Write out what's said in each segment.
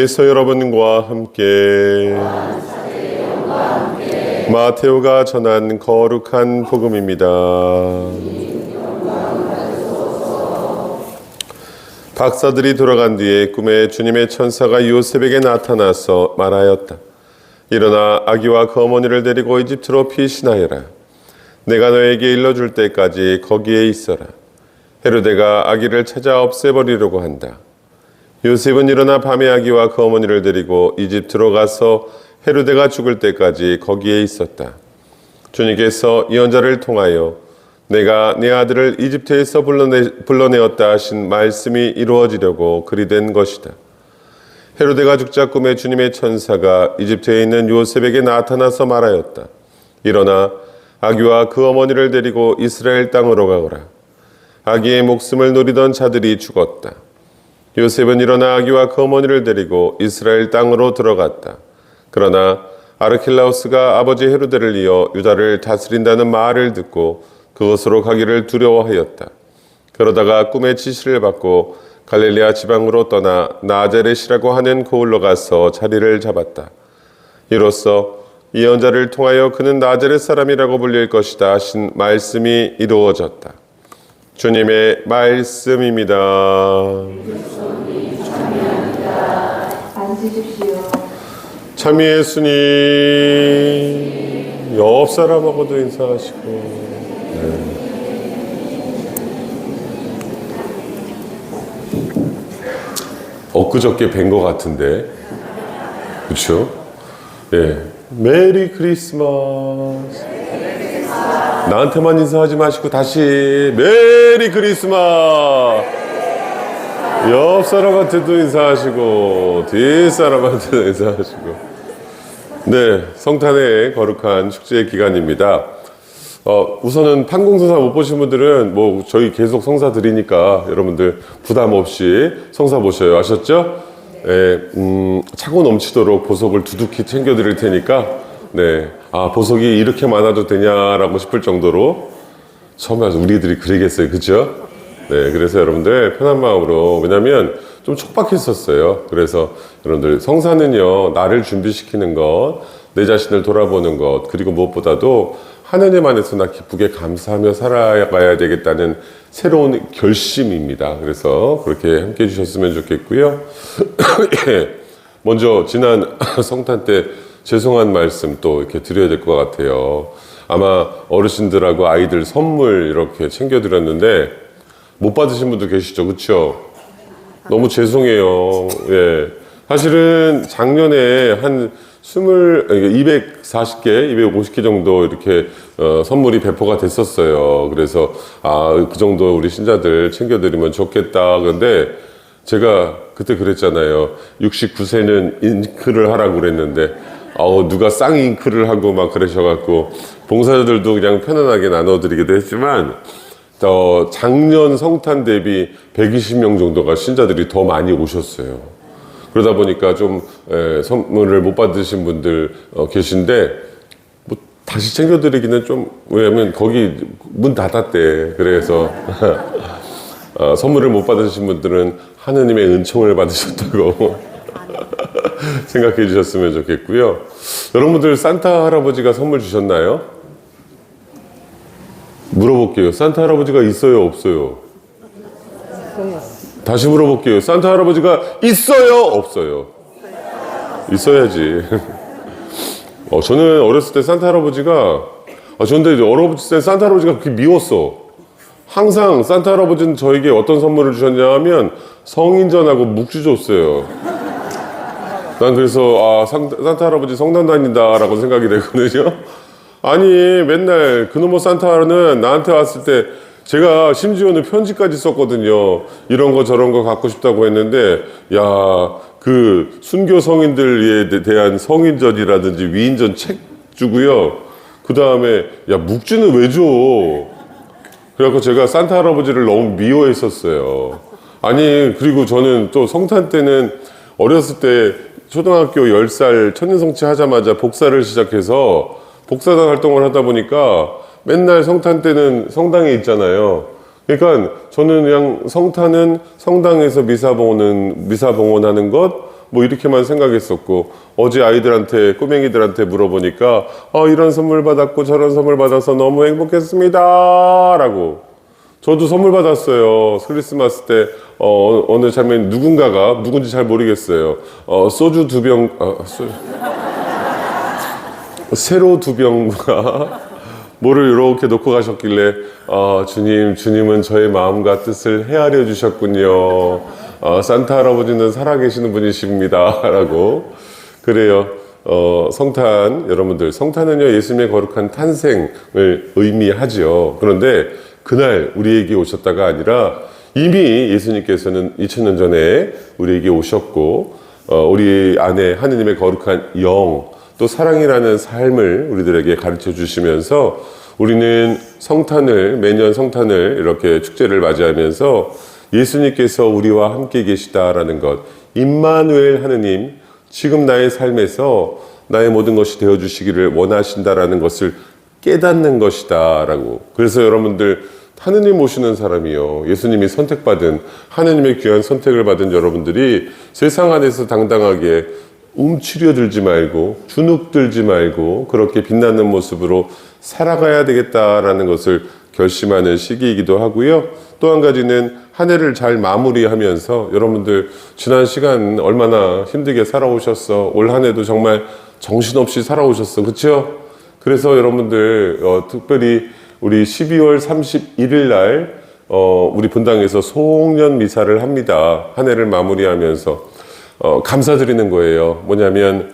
주께서 여러분과 함께 마테오가 전한 거룩한 복음입니다. 박사들이 돌아간 뒤에 꿈에 주님의 천사가 요셉에게 나타나서 말하였다. 일어나 아기와 그 어머니를 데리고 이집트로 피신하여라. 내가 너에게 일러줄 때까지 거기에 있어라. 헤로데가 아기를 찾아 없애버리려고 한다. 요셉은 일어나 밤에 아기와 그 어머니를 데리고 이집트로 가서 헤로데가 죽을 때까지 거기에 있었다. 주님께서 예언자를 통하여 내가 내 아들을 이집트에서 불러내, 불러내었다 하신 말씀이 이루어지려고 그리 된 것이다. 헤로데가 죽자 꿈에 주님의 천사가 이집트에 있는 요셉에게 나타나서 말하였다. 일어나 아기와 그 어머니를 데리고 이스라엘 땅으로 가거라. 아기의 목숨을 노리던 자들이 죽었다. 요셉은 일어나 아기와 그 어머니를 데리고 이스라엘 땅으로 들어갔다. 그러나 아르킬라우스가 아버지 헤로데를 이어 유다를 다스린다는 말을 듣고 그것으로 가기를 두려워하였다. 그러다가 꿈의 지시를 받고 갈릴리아 지방으로 떠나 나자렛이라고 하는 고을로 가서 자리를 잡았다. 이로써 예언자를 통하여 그는 나자렛 사람이라고 불릴 것이다 하신 말씀이 이루어졌다. 주님의 말씀입니다. 앉으십시오. 참 예수님 옆 사람하고도 인사하시고 네. 엊그저께 뵌 것 같은데 그렇죠? 예 메리 크리스마스 나한테만 인사하지 마시고 다시 메리 크리스마스 옆 사람한테도 인사하시고 뒷 사람한테도 인사하시고 네 성탄의 거룩한 축제 기간입니다. 어, 우선은 판공성사 못 보신 분들은 뭐 저희 계속 성사 드리니까 여러분들 부담 없이 성사 보셔요 아셨죠? 네, 음, 차고 넘치도록 보석을 두둑히 챙겨 드릴 테니까 네, 아 보석이 이렇게 많아도 되냐라고 싶을 정도로 처음에 우리들이 그러겠어요, 그죠? 네, 그래서 여러분들 편한 마음으로 왜냐하면 좀 촉박했었어요. 그래서 여러분들 성사는요 나를 준비시키는 것, 내 자신을 돌아보는 것, 그리고 무엇보다도 하나님 안에서 나 기쁘게 감사하며 살아가야 되겠다는 새로운 결심입니다. 그래서 그렇게 함께 해주셨으면 좋겠고요. 예, 먼저 지난 성탄 때 죄송한 말씀 또 이렇게 드려야 될 것 같아요. 아마 어르신들하고 아이들 선물 이렇게 챙겨드렸는데 못 받으신 분도 계시죠, 그렇죠? 너무 죄송해요. 예. 사실은 작년에 한 스물, 240개, 250개 정도 이렇게 어, 선물이 배포가 됐었어요. 그래서 아, 그 정도 우리 신자들 챙겨드리면 좋겠다. 그런데 제가 그때 그랬잖아요. 69세는 잉크를 하라고 그랬는데, 아우, 누가 쌍 잉크를 하고 막 그러셔갖고, 봉사자들도 그냥 편안하게 나눠드리기도 했지만, 어, 작년 성탄 대비 120명 정도가 신자들이 더 많이 오셨어요. 그러다 보니까 좀 에, 선물을 못 받으신 분들 어, 계신데 뭐 다시 챙겨드리기는 좀 왜냐면 거기 문 닫았대. 그래서 어, 선물을 못 받으신 분들은 하느님의 은총을 받으셨다고 생각해 주셨으면 좋겠고요. 여러분들 산타 할아버지가 선물 주셨나요? 물어볼게요. 산타 할아버지가 있어요, 없어요? 다시 물어볼게요. 산타 할아버지가 있어요, 없어요? 있어야지. 어, 저는 어렸을 때 산타 할아버지가, 아, 저는데 어렸을 때 산타 할아버지가 그렇게 미웠어. 항상 산타 할아버지는 저에게 어떤 선물을 주셨냐 하면 성인전하고 묵주 줬어요. 난 그래서, 아, 상, 산타 할아버지 성당 다닌다라고 생각이 되거든요. 아니 맨날 그놈의 산타는 나한테 왔을 때 제가 심지어는 편지까지 썼거든요. 이런 거 저런 거 갖고 싶다고 했는데 야 그 순교 성인들에 대한 성인전이라든지 위인전 책 주고요. 그 다음에 야 묵주는 왜 줘? 그래갖고 제가 산타 할아버지를 너무 미워했었어요. 아니 그리고 저는 또 성탄 때는 어렸을 때 초등학교 10살 천년성취 하자마자 복사를 시작해서 복사단 활동을 하다 보니까 맨날 성탄 때는 성당에 있잖아요. 그러니까 저는 그냥 성탄은 성당에서 미사 봉헌은 미사 봉헌하는 것, 뭐 이렇게만 생각했었고 어제 아이들한테 꼬맹이들한테 물어보니까 아 이런 선물 받았고 저런 선물 받아서 너무 행복했습니다라고 저도 선물 받았어요. 크리스마스 때 어, 어느 장면 누군가가 누군지 잘 모르겠어요. 어, 소주 두 병 아, 소... 새로 두 병과 뭐를 이렇게 놓고 가셨길래 아, 주님 주님은 저의 마음과 뜻을 헤아려 주셨군요. 아, 산타 할아버지는 살아계시는 분이십니다라고. 그래요. 어, 성탄 여러분들 성탄은요 예수님의 거룩한 탄생을 의미하죠 그런데 그날 우리에게 오셨다가 아니라 이미 예수님께서는 2000년 전에 우리에게 오셨고 어, 우리 안에 하느님의 거룩한 영 또 사랑이라는 삶을 우리들에게 가르쳐 주시면서 우리는 성탄을 매년 성탄을 이렇게 축제를 맞이하면서 예수님께서 우리와 함께 계시다라는 것 임마누엘 하느님 지금 나의 삶에서 나의 모든 것이 되어 주시기를 원하신다라는 것을 깨닫는 것이다라고. 그래서 여러분들 하느님 모시는 사람이요. 예수님이 선택받은 하느님의 귀한 선택을 받은 여러분들이 세상 안에서 당당하게 움츠려 들지 말고 주눅 들지 말고 그렇게 빛나는 모습으로 살아가야 되겠다라는 것을 결심하는 시기이기도 하고요. 또 한 가지는 한 해를 잘 마무리하면서 여러분들 지난 시간 얼마나 힘들게 살아오셨어. 올 한 해도 정말 정신없이 살아오셨어. 그렇죠? 그래서 여러분들 어, 특별히 우리 12월 31일 날 어, 우리 분당에서 송년 미사를 합니다. 한 해를 마무리하면서 어, 감사드리는 거예요. 뭐냐면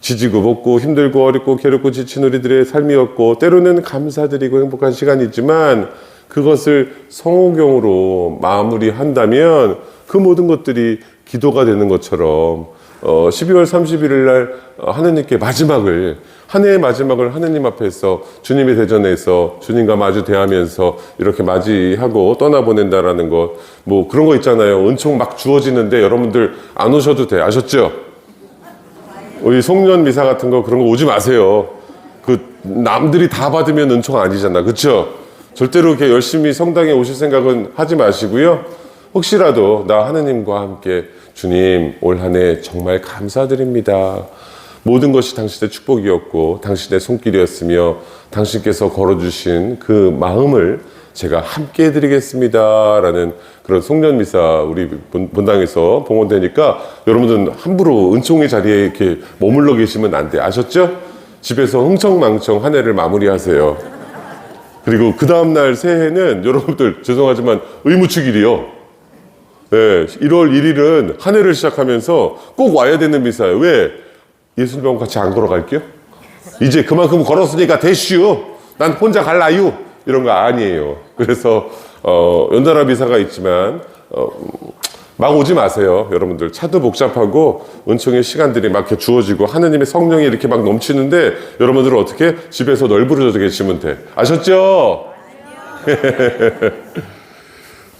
지지고 볶고 힘들고 어렵고 괴롭고 지친 우리들의 삶이었고 때로는 감사드리고 행복한 시간이지만 그것을 성호경으로 마무리한다면 그 모든 것들이 기도가 되는 것처럼 어, 12월 31일 날 어, 하느님께 마지막을 한 해의 마지막을 하느님 앞에서 주님의 대전에서 주님과 마주 대하면서 이렇게 맞이하고 떠나보낸다라는 것 뭐 그런 거 있잖아요 은총 막 주어지는데 여러분들 안 오셔도 돼 아셨죠? 우리 송년 미사 같은 거 그런 거 오지 마세요 그 남들이 다 받으면 은총 아니잖아 그쵸? 절대로 이렇게 열심히 성당에 오실 생각은 하지 마시고요 혹시라도 나 하느님과 함께 주님 올 한 해 정말 감사드립니다. 모든 것이 당신의 축복이었고 당신의 손길이었으며 당신께서 걸어주신 그 마음을 제가 함께 해드리겠습니다 라는 그런 송년미사 우리 본- 본당에서 봉헌되니까 여러분들은 함부로 은총의 자리에 이렇게 머물러 계시면 안 돼. 아셨죠? 집에서 흥청망청 한 해를 마무리하세요. 그리고 그 다음날 새해는 여러분들 죄송하지만 의무축일이요. 네, 1월 1일은 한 해를 시작하면서 꼭 와야 되는 미사예요. 왜? 예수님하고 같이 안 걸어갈게요? 이제 그만큼 걸었으니까 됐슈. 난 혼자 갈라유. 이런 거 아니에요. 그래서 어, 연달아 미사가 있지만 어, 막 오지 마세요. 여러분들 차도 복잡하고 은총의 시간들이 막 이렇게 주어지고 하느님의 성령이 이렇게 막 넘치는데 여러분들은 어떻게 집에서 널브러져 계시면 돼. 아셨죠?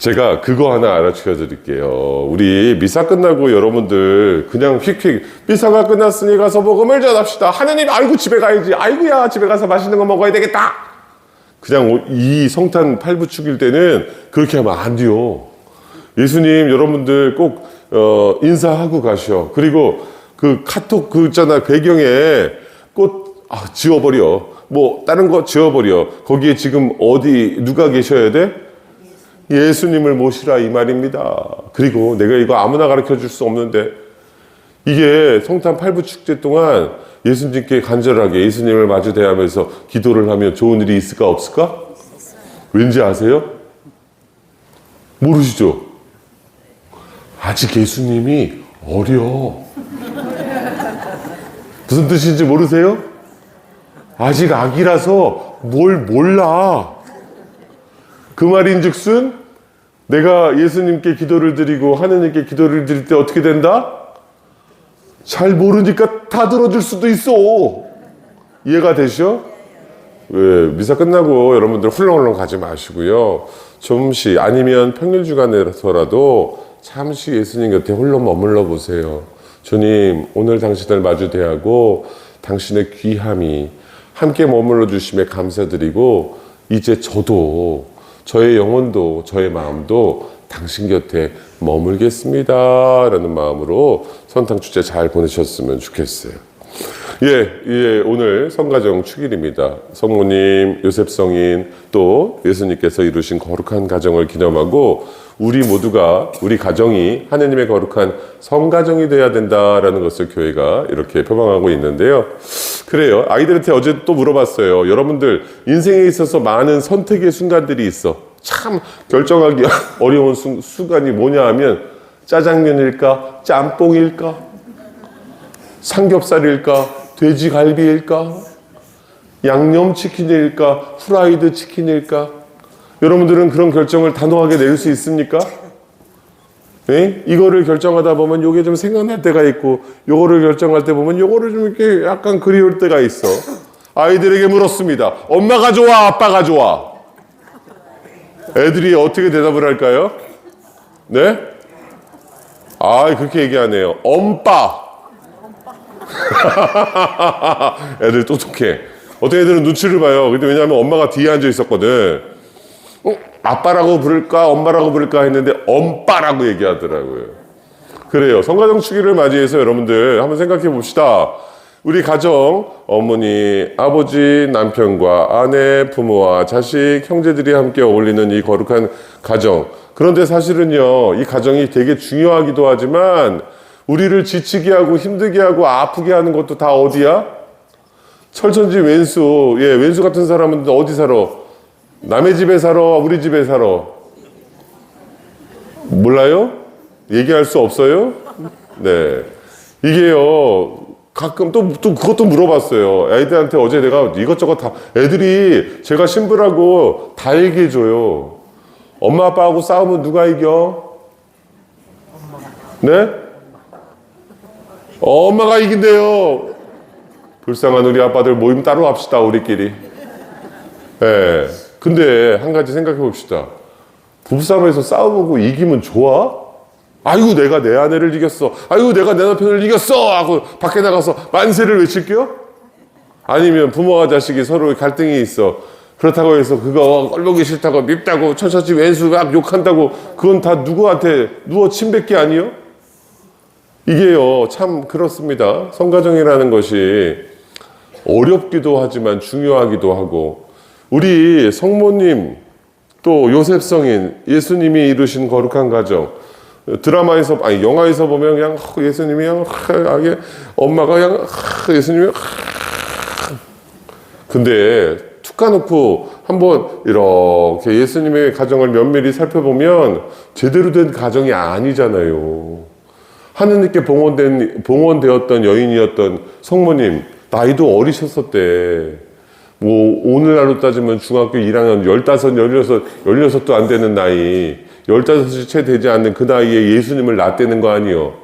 제가 그거 하나 알아주켜 드릴게요. 우리 미사 끝나고 여러분들 그냥 휙휙 미사가 끝났으니 가서 복음을 전합시다. 하느님 아이고 집에 가야지. 아이고야 집에 가서 맛있는 거 먹어야 되겠다. 그냥 이 성탄 팔부 축일 때는 그렇게 하면 안 돼요. 예수님 여러분들 꼭 어, 인사하고 가셔. 그리고 그 카톡 그 있잖아 배경에 꽃 아, 지워버려. 뭐 다른 거 지워버려. 거기에 지금 어디 누가 계셔야 돼? 예수님을 모시라 이 말입니다. 그리고 내가 이거 아무나 가르쳐 줄 수 없는데 이게 성탄 팔부 축제 동안 예수님께 간절하게 예수님을 마주 대하면서 기도를 하면 좋은 일이 있을까 없을까? 왠지 아세요? 모르시죠? 아직 예수님이 어려. 무슨 뜻인지 모르세요? 아직 아기라서 뭘 몰라. 그 말인즉슨 내가 예수님께 기도를 드리고 하느님께 기도를 드릴 때 어떻게 된다? 잘 모르니까 다 들어줄 수도 있어. 이해가 되시죠? 왜 미사 끝나고 여러분들 훌렁훌렁 가지 마시고요. 좀시 아니면 평일 주간에서라도 잠시 예수님 곁에 홀로 머물러 보세요. 주님 오늘 당신을 마주 대하고 당신의 귀함이 함께 머물러 주심에 감사드리고 이제 저도 저의 영혼도 저의 마음도 당신 곁에 머물겠습니다. 라는 마음으로 선탕 축제 잘 보내셨으면 좋겠어요. 예, 예, 오늘 성가정 축일입니다. 성모님, 요셉 성인, 또 예수님께서 이루신 거룩한 가정을 기념하고 우리 모두가 우리 가정이 하느님의 거룩한 성가정이 되어야 된다라는 것을 교회가 이렇게 표방하고 있는데요. 그래요. 아이들한테 어제 또 물어봤어요. 여러분들 인생에 있어서 많은 선택의 순간들이 있어. 참 결정하기 어려운 순, 순간이 뭐냐 하면 짜장면일까? 짬뽕일까? 삼겹살일까? 돼지갈비일까? 양념치킨일까? 후라이드 치킨일까? 여러분들은 그런 결정을 단호하게 낼수 있습니까? 네? 이거를 결정하다 보면 요게 좀 생각날 때가 있고 요거를 결정할 때 보면 요거를 좀 이렇게 약간 그리울 때가 있어. 아이들에게 물었습니다. 엄마가 좋아, 아빠가 좋아? 애들이 어떻게 대답을 할까요? 네? 아, 그렇게 얘기하네요. 엄빠. 애들 똑똑해. 어떤 애들은 눈치를 봐요. 근데 왜냐하면 엄마가 뒤에 앉아 있었거든. 어, 아빠라고 부를까, 엄마라고 부를까 했는데 엄빠라고 얘기하더라고요. 그래요. 성가정 축일을 맞이해서 여러분들 한번 생각해 봅시다. 우리 가정, 어머니, 아버지, 남편과 아내, 부모와 자식, 형제들이 함께 어울리는 이 거룩한 가정. 그런데 사실은요, 이 가정이 되게 중요하기도 하지만 우리를 지치게 하고 힘들게 하고 아프게 하는 것도 다 어디야? 철천지 왼수. 예, 왼수 같은 사람은 어디 살아? 남의 집에 살아? 우리 집에 살아? 몰라요? 얘기할 수 없어요? 네. 이게요, 가끔 또, 또 그것도 물어봤어요. 애들한테 어제 내가 이것저것 다, 애들이 제가 신부라고 다 얘기해줘요. 엄마 아빠하고 싸우면 누가 이겨? 네? 엄마가 이긴대요. 불쌍한 우리 아빠들 모임 따로 합시다, 우리끼리. 예. 근데 한 가지 생각해 봅시다. 부부싸움에서 싸워보고 이기면 좋아? 아이고, 내가 내 아내를 이겼어. 아이고, 내가 내 남편을 이겼어! 하고 밖에 나가서 만세를 외칠게요? 아니면 부모와 자식이 서로 갈등이 있어. 그렇다고 해서 그거 꼴보기 싫다고 밉다고 처처치 왼수 막 욕한다고 그건 다 누구한테 누워 침뱉기 아니요? 이게요, 참 그렇습니다. 성가정이라는 것이 어렵기도 하지만 중요하기도 하고, 우리 성모님, 또 요셉 성인, 예수님이 이루신 거룩한 가정, 드라마에서, 아니, 영화에서 보면 그냥 하, 예수님이 그냥, 하, 아게 엄마가 그냥 하, 예수님이 하. 근데 툭 까놓고 한번 이렇게 예수님의 가정을 면밀히 살펴보면 제대로 된 가정이 아니잖아요. 하느님께 봉헌된, 봉헌되었던 여인이었던 성모님, 나이도 어리셨었대. 뭐, 오늘날로 따지면 중학교 1학년 15, 16, 16도 안 되는 나이, 15이 채 되지 않는 그 나이에 예수님을 낳대는 거 아니요.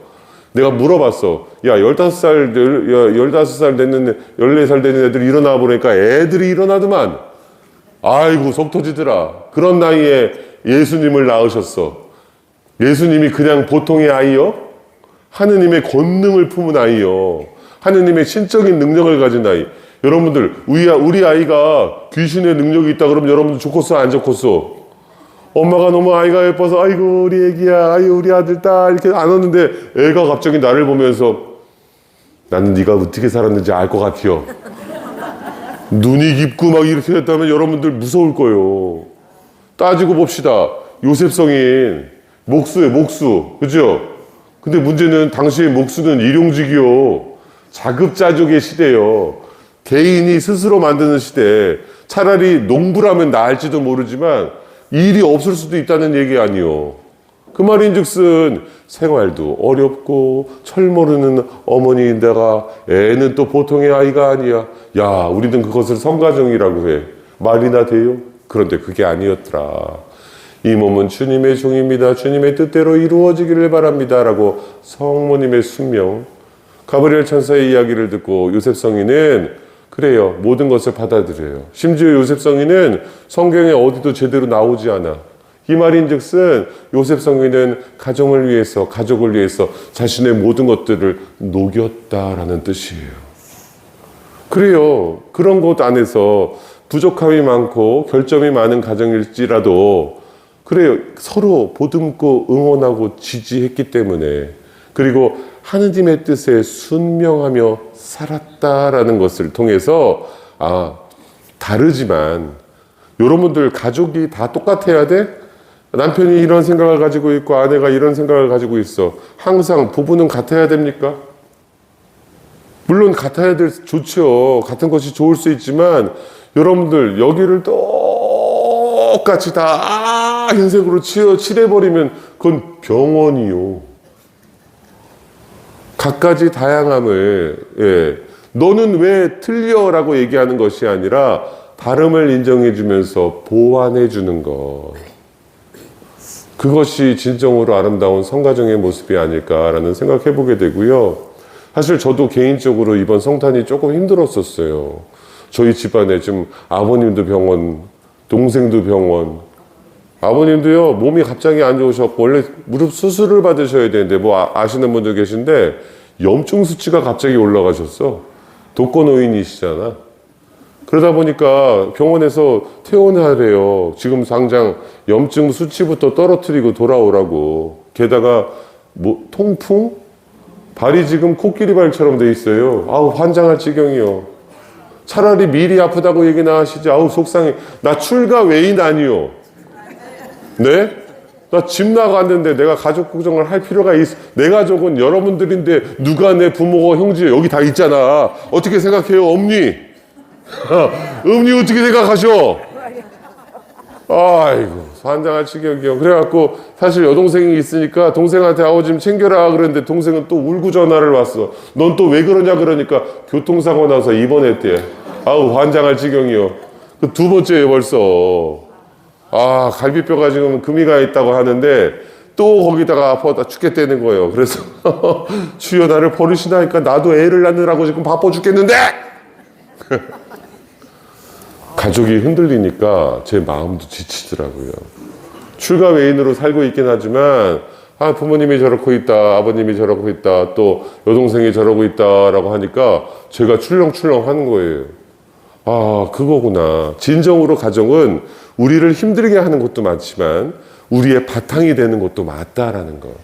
내가 물어봤어. 야, 15살, 15살 됐는, 14살 되는 애들 일어나 보니까 애들이 일어나더만. 아이고, 속 터지더라. 그런 나이에 예수님을 낳으셨어. 예수님이 그냥 보통의 아이요? 하느님의 권능을 품은 아이요. 하느님의 신적인 능력을 가진 아이. 여러분들, 우리, 우리 아이가 귀신의 능력이 있다 그러면 여러분들 좋겠어, 안 좋겠어? 엄마가 너무 아이가 예뻐서, 아이고, 우리 애기야, 아이고, 우리 아들, 딸, 이렇게 안았는데 애가 갑자기 나를 보면서 나는 네가 어떻게 살았는지 알 것 같아요. 눈이 깊고 막 이렇게 됐다면 여러분들 무서울 거예요. 따지고 봅시다. 요셉 성인, 목수에 목수. 그죠? 근데 문제는 당시의 목수는 일용직이요. 자급자족의 시대요. 개인이 스스로 만드는 시대. 차라리 농부라면 나을지도 모르지만 일이 없을 수도 있다는 얘기 아니요. 그 말인즉슨 생활도 어렵고 철 모르는 어머니인데가 애는 또 보통의 아이가 아니야. 야, 우리는 그것을 성가정이라고 해. 말이나 돼요? 그런데 그게 아니었더라. 이 몸은 주님의 종입니다. 주님의 뜻대로 이루어지기를 바랍니다. 라고 성모님의 순명, 가브리엘 천사의 이야기를 듣고 요셉 성인은 그래요. 모든 것을 받아들여요. 심지어 요셉 성인은 성경에 어디도 제대로 나오지 않아. 이 말인 즉슨 요셉 성인은 가정을 위해서, 가족을 위해서 자신의 모든 것들을 녹였다라는 뜻이에요. 그래요. 그런 것 안에서 부족함이 많고 결점이 많은 가정일지라도 그래요. 서로 보듬고 응원하고 지지했기 때문에 그리고 하느님의 뜻에 순명하며 살았다라는 것을 통해서 아 다르지만 여러분들 가족이 다 똑같아야 돼? 남편이 이런 생각을 가지고 있고 아내가 이런 생각을 가지고 있어. 항상 부부는 같아야 됩니까? 물론 같아야 될 좋죠. 같은 것이 좋을 수 있지만 여러분들 여기를 똑같이 다 흰색으로 칠해, 칠해버리면 그건 병원이요. 각가지 다양함을 예. 너는 왜 틀려라고 얘기하는 것이 아니라 다름을 인정해 주면서 보완해 주는 것. 그것이 진정으로 아름다운 성가정의 모습이 아닐까라는 생각해 보게 되고요. 사실 저도 개인적으로 이번 성탄이 조금 힘들었었어요. 저희 집안에 좀 아버님도 병원, 동생도 병원, 아버님도요 몸이 갑자기 안 좋으셨고 원래 무릎 수술을 받으셔야 되는데 뭐 아, 아시는 분들 계신데 염증 수치가 갑자기 올라가셨어. 독거노인이시잖아. 그러다 보니까 병원에서 퇴원하래요. 지금 당장 염증 수치부터 떨어뜨리고 돌아오라고. 게다가 뭐 통풍? 발이 지금 코끼리 발처럼 돼 있어요. 아우 환장할 지경이요. 차라리 미리 아프다고 얘기나 하시지. 아우 속상해. 나 출가 외인 아니요. 네? 나 집 나갔는데 내가 가족 걱정을 할 필요가 있어. 내 가족은 여러분들인데 누가 내 부모가 형제 여기 다 있잖아. 어떻게 생각해요, 엄니? 엄니 어떻게 생각하셔? 아이고, 환장할 지경이요. 그래갖고 사실 여동생이 있으니까 동생한테 아우 좀 챙겨라 그랬는데 동생은 또 울고 전화를 왔어. 넌 또 왜 그러냐 그러니까 교통사고 나서 입원했대. 아우 환장할 지경이요. 그 두 번째에 벌써. 아 갈비뼈가 지금 금이 가 있다고 하는데 또 거기다가 아파다 죽겠다는 거예요. 그래서 주여 나를 버리시나 하니까 나도 애를 낳느라고 지금 바빠 죽겠는데 가족이 흔들리니까 제 마음도 지치더라고요. 출가 외인으로 살고 있긴 하지만 아 부모님이 저렇고 있다 아버님이 저러고 있다 또 여동생이 저러고 있다라고 하니까 제가 출렁출렁 하는 거예요. 아 그거구나. 진정으로 가정은 우리를 힘들게 하는 것도 많지만 우리의 바탕이 되는 것도 맞다라는 거.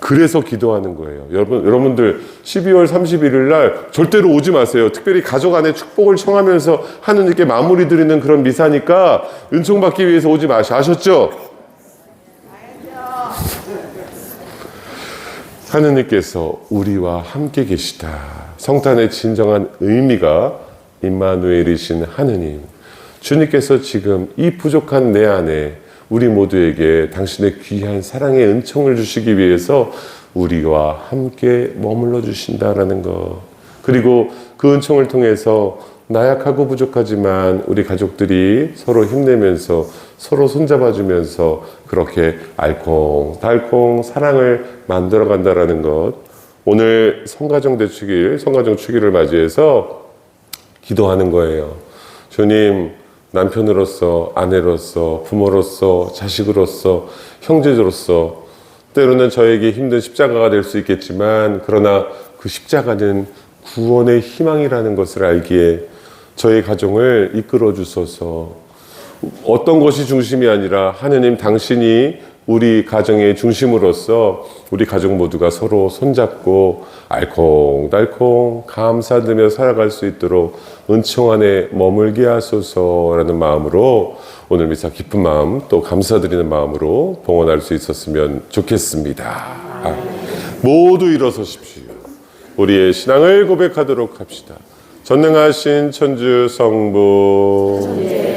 그래서 기도하는 거예요. 여러분, 여러분들 12월 31일 날 절대로 오지 마세요. 특별히 가족 안에 축복을 청하면서 하느님께 마무리 드리는 그런 미사니까 은총 받기 위해서 오지 마시 아셨죠? 하느님께서 우리와 함께 계시다. 성탄의 진정한 의미가 임마누엘이신 하느님. 주님께서 지금 이 부족한 내 안에 우리 모두에게 당신의 귀한 사랑의 은총을 주시기 위해서 우리와 함께 머물러 주신다라는 것. 그리고 그 은총을 통해서 나약하고 부족하지만 우리 가족들이 서로 힘내면서 서로 손잡아 주면서 그렇게 알콩달콩 사랑을 만들어 간다라는 것. 오늘 성가정 대축일, 성가정 축일을 맞이해서 기도하는 거예요. 주님, 남편으로서, 아내로서, 부모로서, 자식으로서, 형제로서, 때로는 저에게 힘든 십자가가 될 수 있겠지만, 그러나 그 십자가는 구원의 희망이라는 것을 알기에 저희 가정을 이끌어 주소서. 어떤 것이 중심이 아니라 하느님 당신이 우리 가정의 중심으로서 우리 가족 모두가 서로 손잡고 알콩달콩 감사드며 살아갈 수 있도록 은총 안에 머물게 하소서라는 마음으로 오늘 미사 기쁜 마음 또 감사드리는 마음으로 봉헌할 수 있었으면 좋겠습니다. 아, 모두 일어서십시오. 우리의 신앙을 고백하도록 합시다. 전능하신 천주 성부